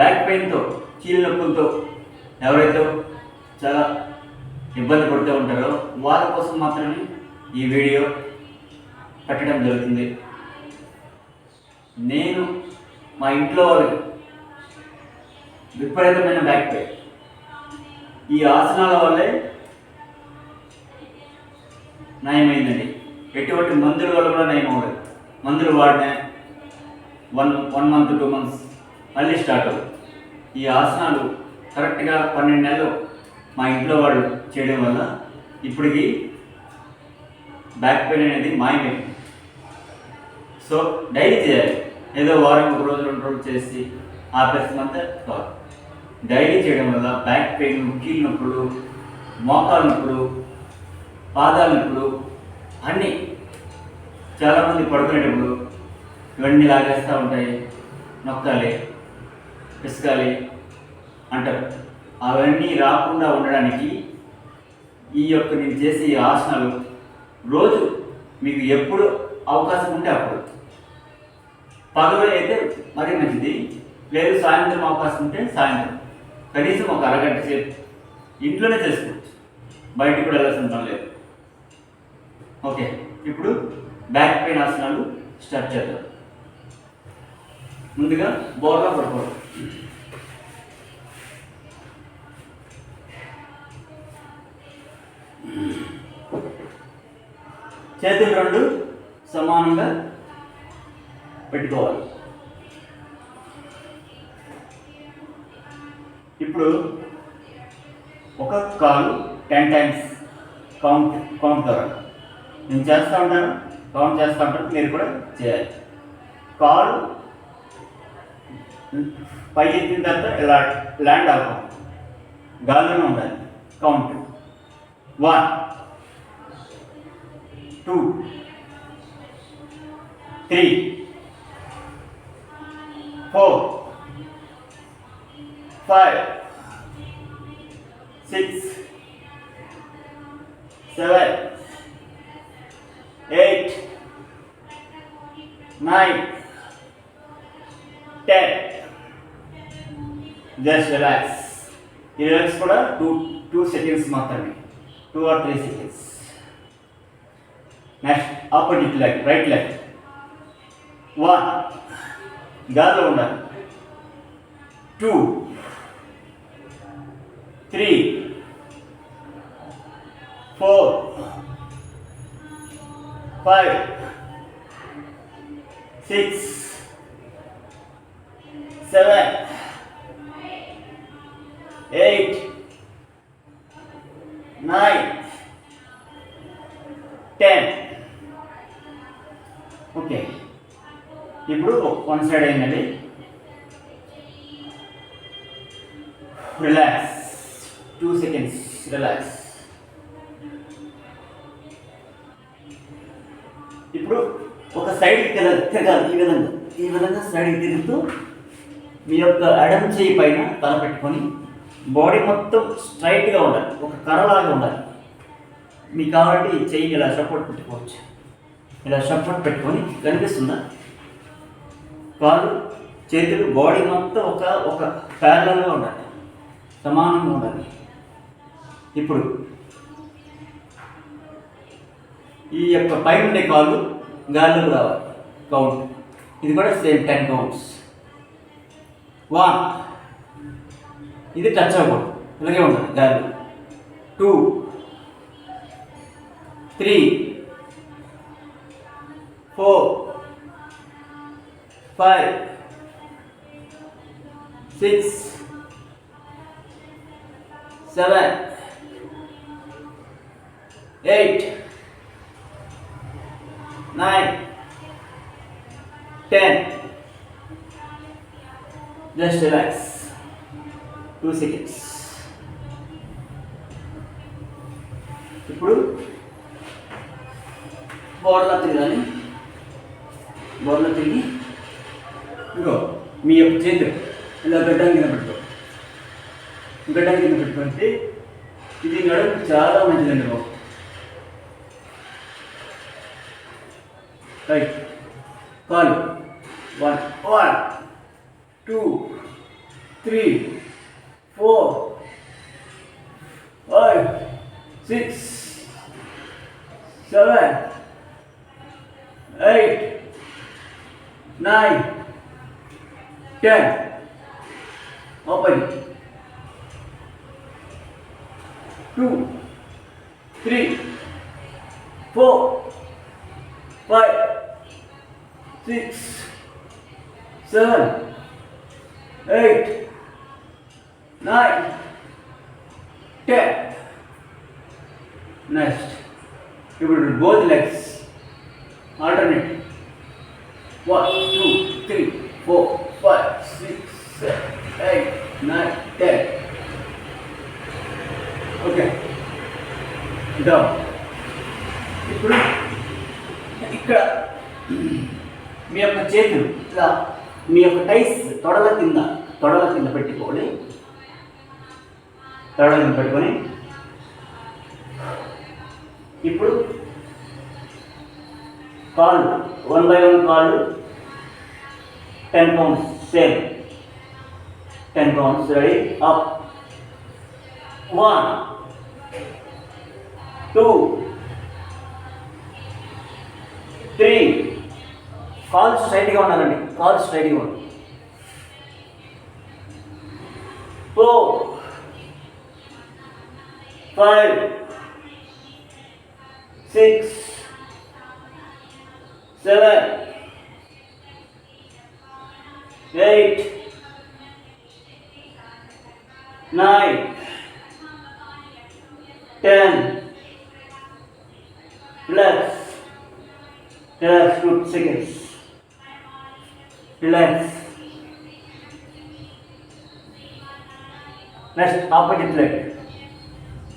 Back పెయిన్తో కీళ్ళ నొప్పులతో ఎవరైతే చాలా ఇబ్బంది పడుతూ ఉంటారో వాళ్ళ కోసం మాత్రమే ఈ వీడియో పెట్టడం జరుగుతుంది. నేను మా ఇంట్లో వాళ్ళకి విపరీతమైన బ్యాక్ పెయిన్. ఈ ఆసనాల వల్లే నయమైందండి. ఎటువంటి మందుల వల్ల కూడా నయం అవ్వలేదు మందులు వాడినా one one month two months మళ్ళీ స్టార్ట్ అవుతుంది. ఈ ఆసనాలు కరెక్ట్గా పన్నెండు నెలలు మా ఇంట్లో వాళ్ళు చేయడం వల్ల ఇప్పటికి బ్యాక్ పెయిన్ అనేది మాయమైంది. సో డైలీ చేయాలి. ఏదో వారం ఒక రోజు రెండు రోజులు చేసి ఆపేసినంత కాదు. డైలీ చేయడం వల్ల బ్యాక్ పెయిన్ కీళ్ళ నొప్పులు మోకాలు నొప్పులు పాదాల నొప్పులు అన్నీ చాలామంది పడుకునేటప్పుడు ఇవన్నీ లాగేస్తూ ఉంటాయి. నొక్కాలి. పిసకాలి అంటారు. అవన్నీ రాకుండా ఉండడానికి ఈ యొక్క నేను చేసే ఈ ఆసనాలు రోజు మీకు ఎప్పుడు అవకాశం ఉంటే అప్పుడు. పగలు అయితే మరీ మంచిది. లేదు సాయంత్రం అవకాశం ఉంటే సాయంత్రం. కనీసం ఒక అరగంట సేపు ఇంట్లోనే చేసుకోవచ్చు. బయటికి కూడా వెళ్ళాల్సిన పని లేదు. ఓకే ఇప్పుడు బ్యాక్ పెయిన్ ఆసనాలు స్టార్ట్ చేద్దాం. ముందుగా బోర్లా పడుకోవడం. చేతులు రెండు సమానంగా పెట్టుకోవాలి. ఇప్పుడు ఒక కాలు టెన్ టైమ్స్ కౌంట్ కౌంట్ ద్వారా. నేను చేస్తూ ఉంటాను కౌంట్ చేస్తూ ఉంటాను మీరు కూడా చేయాలి. కాలు పై ఎత్తిన తర్వాత ఇలా ల్యాండ్ అవ్వం గాల్లోనే ఉండాలి count one two three four five six seven eight nine ten just relax ఈ రిలాక్స్ కూడా టూ టూ సెకండ్స్ మాత్రమే. Two or three seconds next opposite leg right leg one గాల్లో ఉండాలి. Two three four five six seven eight nine ten okay ఇప్పుడు one side అయిందండి. Relax two seconds relax ఇప్పుడు ఒక సైడ్కి తిరగాలి. ఈ విధంగా ఈ విధంగా సైడ్కి తిరుగుతూ మీ యొక్క అడం చేయి పైన తల పెట్టుకొని బాడీ మొత్తం స్ట్రైట్గా ఉండాలి. ఒక కర్రలాగా ఉండాలి. మీకు కావాలంటే ఈ చెయ్యి ఇలా సపోర్ట్ పెట్టుకోవచ్చు. ఇలా సపోర్ట్ పెట్టుకొని కనిపిస్తుందా? కాలు చేతులు బాడీ మొత్తం ఒక ఒక ప్యారలల్గా ఉండాలి. సమానంగా ఉండాలి. ఇప్పుడు ఈ యొక్క పైన ఉండే కాలు గాల్లోకి రావాలి. కౌంట్ ఇది కూడా సేమ్ టెన్ కౌంట్స్ వన్ ఇది టచ్ అవ్వకూడదు. ఇలాగే ఉంటుంది గాలి two three four five six seven eight nine ten just relax two seconds ఇప్పుడు బోర్లా తిరగాలి. బోర్లా తిరిగి ఇంకో మీ యొక్క చేతి ఇలా గడ్డం కింద పెట్టుకో. గడ్డం కింద పెట్టుకుంటే ఇది నడుపు చాలా మంచిదండి బాబు. రైట్ కాలు. One one two three four, five, six, seven, eight, nine, ten. Open. Two, three, four, five, six, seven, eight, nine, ten. Next, you will ఇప్పుడు both legs alternate One, two three four five six seven eight nine ten okay down ఇప్పుడు ఇక్కడ మీ యొక్క చేతులు ఇలా మీ యొక్క టైస్ తొడల కింద తొడల కింద పెట్టుకోవాలి. తొడల పెట్టుకొని ఇప్పుడు కాళ్ళు వన్ బై వన్ కాళ్ళు ten pounds same ten pounds ready up one two three call స్ట్రైట్గా ఉండాలండి. కాల్ స్ట్రైట్గా ఉండాలి. Four five, six, seven, eight, nine, ten, relax, relax, good seconds, relax. Next, opposite leg.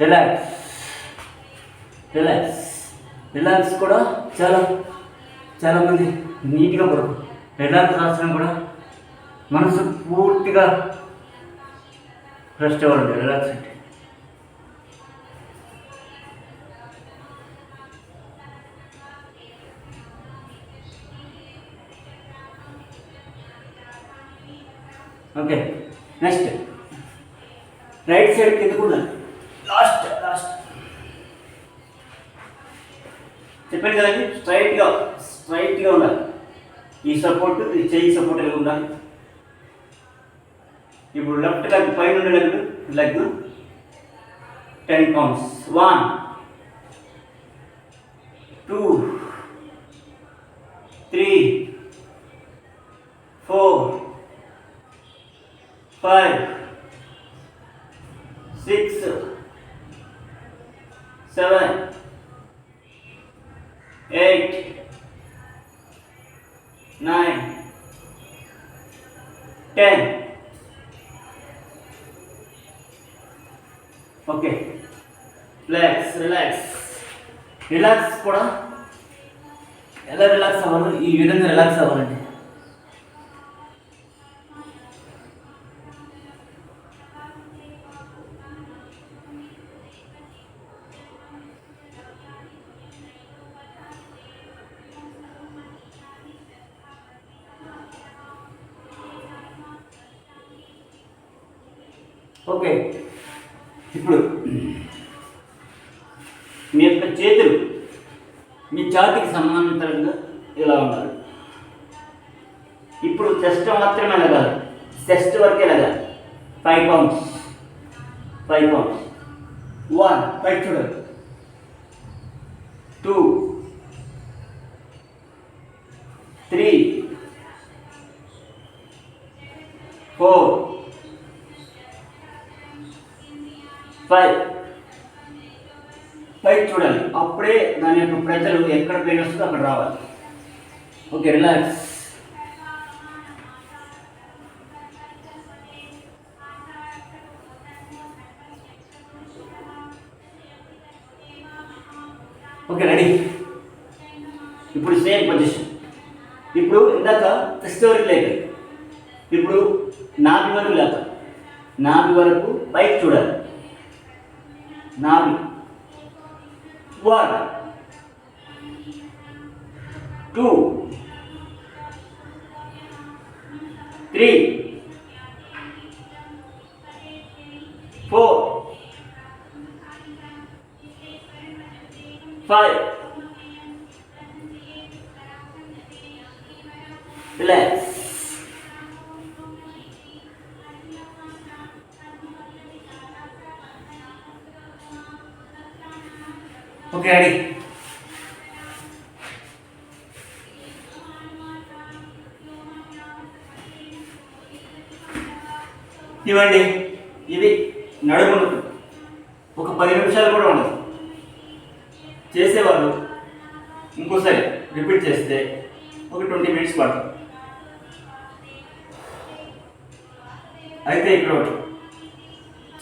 Relax relax relax కూడా చాలా చాలామంది నీట్గా పడదు రిలాక్స్ రాసడం కూడా మనసు పూర్తిగా రెస్ట్ అవ్వండి రిలాక్స్ అంటే. ఓకే నెక్స్ట్ రైట్ సైడ్ కింద కూడా లాస్ట్ లాస్ట్. చెప్పాను కదండి స్ట్రైట్గా స్ట్రైట్గా ఉండాలి. ఈ సపోర్ట్ ఈ చెయ్యి సపోర్ట్ ఎలా ఉండాలి? ఇప్పుడు లెఫ్ట్ లెగ్ పైన ఉండే leg leg. Ten pounds. One two three four five six seven eight nine ten okay relax relax relax కూడా ఎలా రిలాక్స్ అవ్వాలి ఈ విధంగా రిలాక్స్ అవ్వాలండి ఇప్పుడు మీ యొక్క చేతులు మీ జాతికి సమాంతరంగా ఇలా ఉండాలి. ఇప్పుడు చెస్ట్ మాత్రమే లగాలి. చెస్ట్ వరకే లగాలి. Five pounds five pounds one పైకి చూడాలి టూ త్రీ ఫోర్ పై పై చూడాలి అప్పుడే దాని యొక్క ప్రజలు ఎక్కడ పెయిన్ వస్తుందో అక్కడ రావాలి. ఓకే రిలాక్స్ ఓకే రెడీ ఇప్పుడు సేమ్ పొజిషన్ ఇప్పుడు ఇందాక క్రిస్టోరిక్ లేక. ఇప్పుడు నాభి వరకు లేక. నాభి వరకు పైకి చూడాలి. నాభి one two three four five relax okay ఇవ్వండి. ఇది నడుము ఒక పది నిమిషాలు కూడా ఉండదు. చేసేవాళ్ళు ఇంకోసారి రిపీట్ చేస్తే ఒక ట్వంటీ మినిట్స్ పడుతుంది. అయితే ఇక్కడ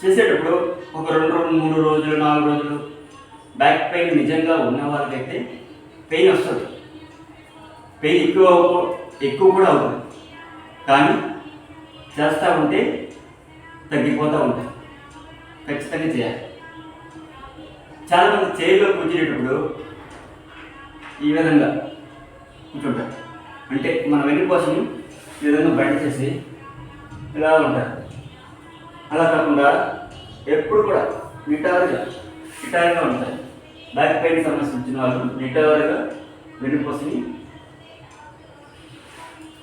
చేసేటప్పుడు ఒక రెండు రోజులు మూడు రోజులు నాలుగు రోజులు బ్యాక్ పెయిన్ నిజంగా ఉన్న వాళ్ళకైతే పెయిన్ వస్తుంది. పెయిన్ ఎక్కువ ఎక్కువ కూడా అవుతుంది కానీ చేస్తూ ఉంటే తగ్గిపోతూ ఉంటుంది ఖచ్చితంగా చేయాలి. చాలామంది చైర్లో కూర్చునేటప్పుడు ఈ విధంగా కూర్చుంటారు. అంటే మన వెన్నుకోసం ఈ విధంగా బయట చేసి ఇలా ఉంటారు. అలా కాకుండా ఎప్పుడు కూడా నిటారుగా నిటారుగా ఉంటాయి బ్యాక్ పెయిన్ సమస్య వచ్చిన వాళ్ళు నిటారుగా వెన్నుకోసని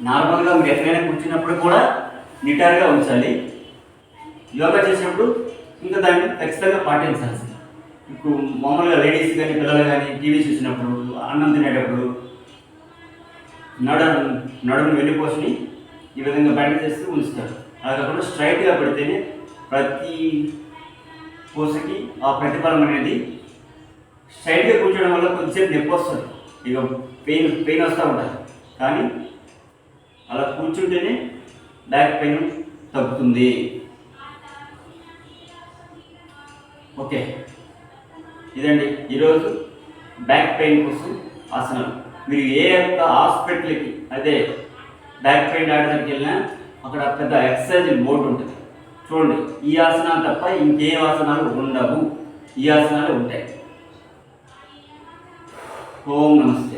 నార్మల్గా మీరు ఎక్కడైనా కూర్చున్నప్పుడు కూడా నిటారుగా ఉంచాలి. యోగా చేసినప్పుడు ఇంకా దాన్ని ఖచ్చితంగా పాటించాల్సింది ఇప్పుడు మామూలుగా లేడీస్ కానీ పిల్లలు కానీ టీవీ చూసినప్పుడు అన్నం తినేటప్పుడు నడు నడుము వెన్నుపోసుని ఈ విధంగా బయట చేస్తూ ఉంచుతారు. అలా కాకుండా స్ట్రైట్గా పెడితేనే ప్రతి పూసకి ఆ ప్రతిఫలం అనేది స్ట్రైట్గా కూర్చోవడం వల్ల కొద్దిసేపు నొప్పి వస్తుంది. ఇక పెయిన్ పెయిన్ వస్తూ ఉంటుంది. కానీ అలా కూర్చుంటేనే బ్యాక్ పెయిన్ తగ్గుతుంది. ఓకే. ఇదండి. ఈరోజు బ్యాక్ పెయిన్ కోసం ఆసనాలు మీరు ఏ యొక్క హాస్పిటల్కి అదే బ్యాక్ పెయిన్ డాక్టర్ వెళ్ళినా అక్కడ పెద్ద ఎక్సర్సైజ్ బోర్డు ఉంటుంది. చూడండి. ఈ ఆసనాలు తప్ప ఇంకే ఆసనాలు ఉండవు. ఈ ఆసనాలు ఉంటాయి. ഓം നമസ്തേ